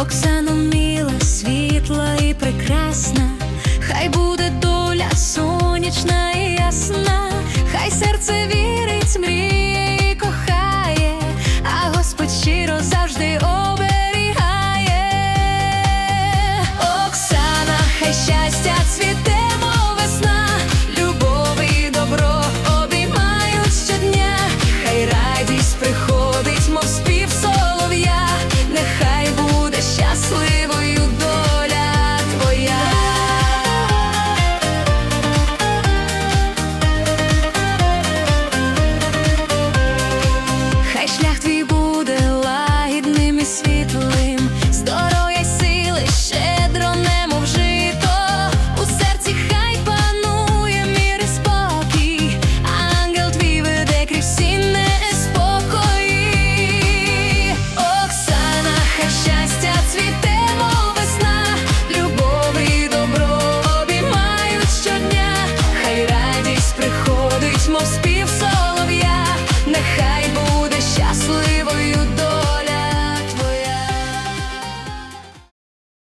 Оксана міла, світла і прекрасна, хай буде доля сонячна і ясна, хай серце вірить.